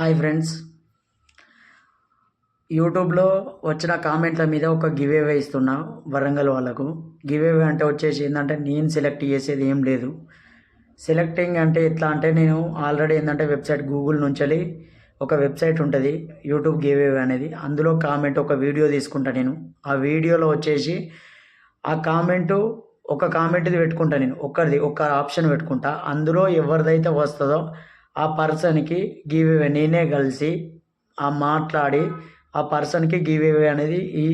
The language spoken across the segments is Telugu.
Hi friends. యూట్యూబ్లో వచ్చిన కామెంట్ల మీద ఒక గివ్ ఇస్తున్నా వరంగల్ వాళ్ళకు. గివ్ అంటే వచ్చేసి ఏంటంటే నేను సెలెక్ట్ చేసేది ఏం లేదు. సెలెక్టింగ్ అంటే ఎట్లా అంటే నేను ఆల్రెడీ ఏంటంటే వెబ్సైట్ గూగుల్ నుంచి ఒక వెబ్సైట్ ఉంటుంది యూట్యూబ్ గివ్ అనేది. అందులో కామెంట్ ఒక వీడియో తీసుకుంటా నేను. ఆ వీడియోలో వచ్చేసి ఆ కామెంటు ఒక కామెంట్ది పెట్టుకుంటా నేను. ఒక్కరిది ఒక్క ఆప్షన్ పెట్టుకుంటా. అందులో ఎవరిదైతే వస్తుందో ఆ పర్సన్కి గివ్ అవే. నేనే కలిసి ఆ మాట్లాడి ఆ పర్సన్కి గివ్ అవే అనేది ఈ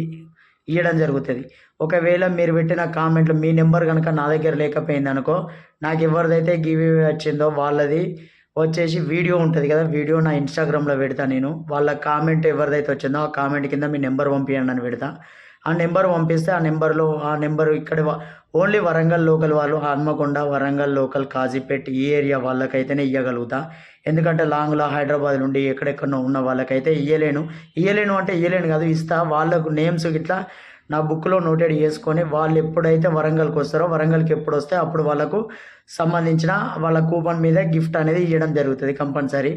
ఇవ్వడం జరుగుతుంది. ఒకవేళ మీరు పెట్టిన కామెంట్లు మీ నెంబర్ కనుక నా దగ్గర లేకపోయింది అనుకో నాకు ఎవరిదైతే గివ్ అవే వచ్చిందో వాళ్ళది వచ్చేసి వీడియో ఉంటుంది కదా వీడియో నా ఇన్స్టాగ్రామ్లో పెడతా నేను. వాళ్ళ కామెంట్ ఎవరిదైతే వచ్చిందో ఆ కామెంట్ కింద మీ నెంబర్ పంపించండి అని పెడతా. ఆ నెంబర్ పంపిస్తే ఆ నెంబర్లో ఆ నెంబర్ ఇక్కడ ఓన్లీ వరంగల్ లోకల్ వాళ్ళు హన్మకొండ వరంగల్ లోకల్ కాజీపేట్ ఈ ఏరియా వాళ్ళకైతేనే ఇవ్వగలుగుతా ఎందుకంటే లాంగ్లో హైదరాబాద్ నుండి ఎక్కడెక్కడో ఉన్న వాళ్ళకైతే ఇయ్యలేను. ఇయ్యలేను అంటే ఇయ్యలేను కాదు ఇస్తా. వాళ్ళకు నేమ్స్ ఇట్లా నా బుక్లో నోటెడ్ చేసుకొని వాళ్ళు ఎప్పుడైతే వరంగల్కి వస్తారో వరంగల్కి ఎప్పుడు వస్తే అప్పుడు వాళ్ళకు సంబంధించిన వాళ్ళ కూపన్ మీద గిఫ్ట్ అనేది ఇవ్వడం జరుగుతుంది కంపల్సరీ.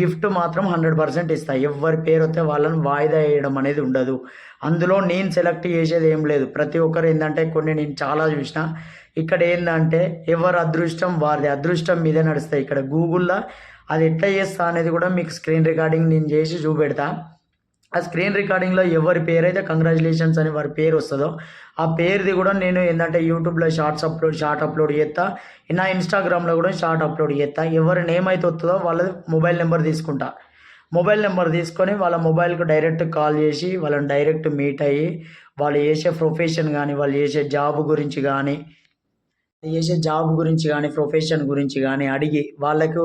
గిఫ్ట్ మాత్రం హండ్రెడ్ పర్సెంట్ ఇస్తాయి ఎవరి పేరు వస్తే వాళ్ళని వాయిదా వేయడం అనేది ఉండదు. అందులో నేను సెలెక్ట్ చేసేది ఏం లేదు. ప్రతి ఒక్కరు ఏంటంటే కొన్ని నేను చాలా చూసిన. ఇక్కడ ఏంటంటే ఎవరు అదృష్టం వారిది. అదృష్టం మీదే నడుస్తాయి. ఇక్కడ గూగుల్లో అది ఎట్లా చేస్తా అనేది కూడా మీకు స్క్రీన్ రికార్డింగ్ నేను చేసి చూపెడతా. ఆ స్క్రీన్ రికార్డింగ్లో ఎవరి పేరు అయితే కంగ్రాచులేషన్స్ అని వారి పేరు వస్తుందో ఆ పేరుది కూడా నేను ఏంటంటే యూట్యూబ్లో షార్ట్స్ అప్లోడ్ షార్ట్ అప్లోడ్ చేస్తా నా ఇన్స్టాగ్రామ్లో కూడా షార్ట్ అప్లోడ్ చేస్తా ఎవరి నేమ్ అయితే వస్తుందో వాళ్ళ మొబైల్ నెంబర్ తీసుకుంటా. మొబైల్ నెంబర్ తీసుకొని వాళ్ళ మొబైల్కి డైరెక్ట్ కాల్ చేసి వాళ్ళని డైరెక్ట్ మీట్ అయ్యి వాళ్ళు చేసే ప్రొఫెషన్ కానీ వాళ్ళు చేసే జాబ్ గురించి కానీ చేసే జాబ్ గురించి కానీ ప్రొఫెషన్ గురించి కానీ అడిగి వాళ్ళకు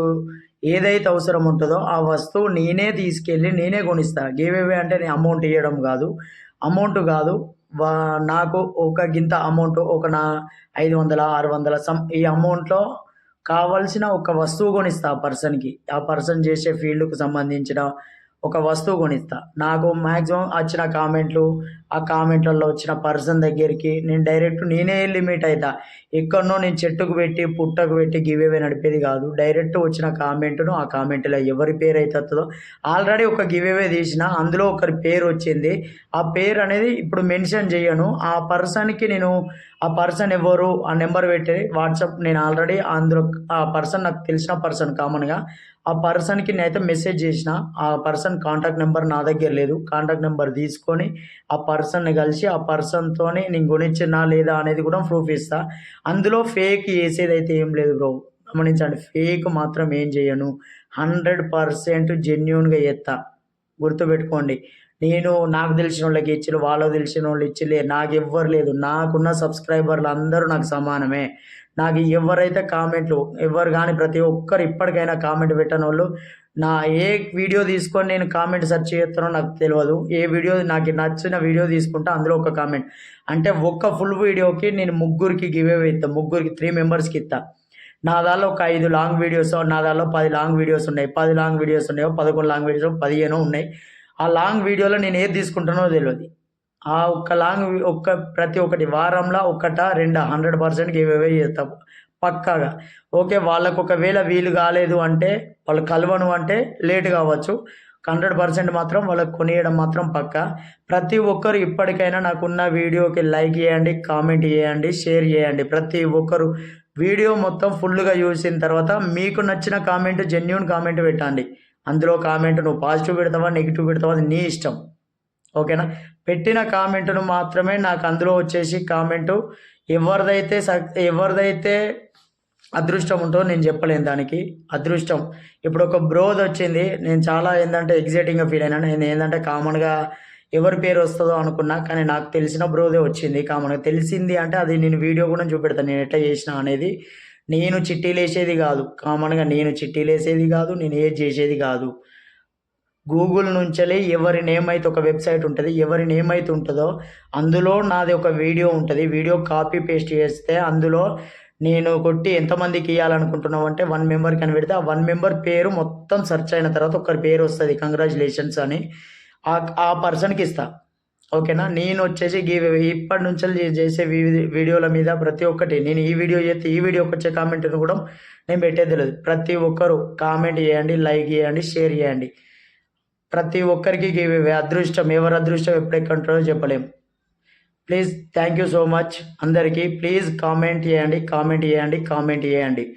ఏదైతే అవసరం ఉంటుందో ఆ వస్తువు నేనే తీసుకెళ్ళి నేనే కొనిస్తా. గేవేవే అంటే నేను అమౌంట్ ఇవ్వడం కాదు. అమౌంట్ కాదు. వా నాకు ఒక గింత అమౌంట్ ఒక నా ఐదు వందల ఆరు వందల సమ్ ఈ అమౌంట్లో కావలసిన ఒక వస్తువు కొనిస్తా ఆ పర్సన్కి ఆ పర్సన్ చేసే ఫీల్డ్కు సంబంధించిన ఒక వస్తువు కొనిస్తా. నాకు మ్యాక్సిమం వచ్చిన కామెంట్లు ఆ కామెంట్లలో వచ్చిన పర్సన్ దగ్గరికి నేను డైరెక్ట్ నేనే లిమిట్ అవుతా ఎక్కడనో నేను చెట్టుకు పెట్టి పుట్టకు పెట్టి గివేవే నడిపేది కాదు. డైరెక్ట్ వచ్చిన కామెంట్ను ఆ కామెంట్లో ఎవరి పేరు అవుతుందో ఆల్రెడీ ఒక గివేవే తీసిన అందులో ఒకరి పేరు వచ్చింది. ఆ పేరు అనేది ఇప్పుడు మెన్షన్ చేయను. ఆ పర్సన్కి నేను ఆ పర్సన్ ఎవరు ఆ నెంబర్ పెట్టి వాట్సాప్ నేను ఆల్రెడీ అందులో ఆ పర్సన్ నాకు తెలిసిన పర్సన్ కామన్గా ఆ పర్సన్కి నేనైతే మెసేజ్ చేసిన ఆ పర్సన్ కాంటాక్ట్ నెంబర్ నా దగ్గర లేదు. కాంటాక్ట్ నెంబర్ తీసుకొని ఆ పర్సన్ని కలిసి ఆ పర్సన్తోనే నేను గుణించినా లేదా అనేది కూడా ప్రూఫ్ ఇస్తా. అందులో ఫేక్ వేసేదైతే ఏం లేదు బ్రో. గమనించండి ఫేక్ మాత్రం ఏం చేయను. హండ్రెడ్ పర్సెంట్ జెన్యున్గా ఎత్తా గుర్తుపెట్టుకోండి. నేను నాకు తెలిసిన వాళ్ళకి ఇచ్చిలు వాళ్ళకి తెలిసిన వాళ్ళు ఇచ్చిలే నాకు ఎవ్వరు లేదు. నాకున్న సబ్స్క్రైబర్లు అందరూ నాకు సమానమే. నాకు ఎవరైతే కామెంట్లు ఎవరు కానీ ప్రతి ఒక్కరు ఇప్పటికైనా కామెంట్ పెట్టని వాళ్ళు నా ఏ వీడియో తీసుకొని నేను కామెంట్ సెర్చ్ చేస్తానో నాకు తెలియదు ఏ వీడియో నాకు నచ్చిన వీడియో తీసుకుంటే అందులో ఒక కామెంట్. అంటే ఒక్క ఫుల్ వీడియోకి నేను ముగ్గురికి గివ్ అవే ఇస్తాను ముగ్గురికి త్రీ మెంబర్స్కి ఇస్తాను నా దానిలో ఒక ఐదు లాంగ్ వీడియోస్ నా దానిలో పది లాంగ్ వీడియోస్ ఉన్నాయి. పది లాంగ్ వీడియోస్ ఉన్నాయో పదకొండు లాంగ్ వీడియోస్ పదిహేను ఉన్నాయి. ఆ లాంగ్ వీడియోలో నేను ఏది తీసుకుంటానో తెలియదు ఆ ఒక్క లాంగ్ ఒక్క ప్రతి ఒక్కటి వారంలో ఒక్కట రెండు హండ్రెడ్ పర్సెంట్ ఇవేవే చేస్తాం పక్కాగా. ఓకే వాళ్ళకు ఒకవేళ వీలు కాలేదు అంటే వాళ్ళు కలవను అంటే లేట్ కావచ్చు. హండ్రెడ్ పర్సెంట్ మాత్రం వాళ్ళకి కొనియడం మాత్రం పక్క. ప్రతి ఒక్కరు ఇప్పటికైనా నాకున్న వీడియోకి లైక్ చేయండి కామెంట్ చేయండి షేర్ చేయండి. ప్రతి ఒక్కరు వీడియో మొత్తం ఫుల్గా చూసిన తర్వాత మీకు నచ్చిన కామెంట్ జెన్యున్ కామెంట్ పెట్టండి. అందులో కామెంట్ నువ్వు పాజిటివ్ పెడతావా నెగిటివ్ పెడతావా అది నీ ఇష్టం. ఓకేనా? పెట్టిన కామెంట్ను మాత్రమే నాకు అందులో వచ్చేసి కామెంటు ఎవరిదైతే సక్ ఎవరిదైతే అదృష్టం ఉంటుందో నేను చెప్పలేను దానికి. అదృష్టం. ఇప్పుడు ఒక బ్రోద్ వచ్చింది. నేను చాలా ఏంటంటే ఎగ్జైటింగ్గా ఫీల్ అయినా. నేను ఏంటంటే కామన్గా ఎవరి పేరు వస్తుందో అనుకున్నా కానీ నాకు తెలిసిన బ్రోదే వచ్చింది కామన్గా. తెలిసింది అంటే అది నేను వీడియో కూడా చూపెడతాను నేను ఎట్లా చేసిన అనేది నేను చిట్టీలు వేసేది కాదు. కామన్గా నేను చిట్టీలు వేసేది కాదు నేను ఏది చేసేది కాదు. గూగుల్ నుంచలే ఎవరి నేమ్ అయితే ఒక వెబ్సైట్ ఉంటుంది ఎవరి నేమ్ అయితే ఉంటుందో అందులో నాది ఒక వీడియో ఉంటుంది. వీడియో కాపీ పేస్ట్ చేస్తే అందులో నేను కొట్టి ఎంతమందికి ఇవ్వాలనుకుంటున్నావు అంటే వన్ మెంబర్కి అని పెడితే ఆ వన్ మెంబర్ పేరు మొత్తం సెర్చ్ అయిన తర్వాత ఒకరి పేరు వస్తుంది. కంగ్రాచులేషన్స్ అని. ఆ ఆ పర్సన్కి ఇస్తా. ఓకేనా నేను వచ్చేసి ఇప్పటి నుంచి చేసే వీడియోల మీద ప్రతి ఒక్కటి నేను ఈ వీడియో చేస్తే ఈ వీడియోకి వచ్చే కామెంట్ని కూడా నేను పెట్టేది తెలియదు ప్రతి ఒక్కరు కామెంట్ చేయండి లైక్ చేయండి షేర్ చేయండి. ప్రతి ఒక్కరికి అదృష్టం ఎవరు అదృష్టం ఎప్పుడెక్కంటారో చెప్పలేం. Please thank you so much అందరికీ ప్లీజ్ కామెంట్ చేయండి కామెంట్ చేయండి కామెంట్ చేయండి.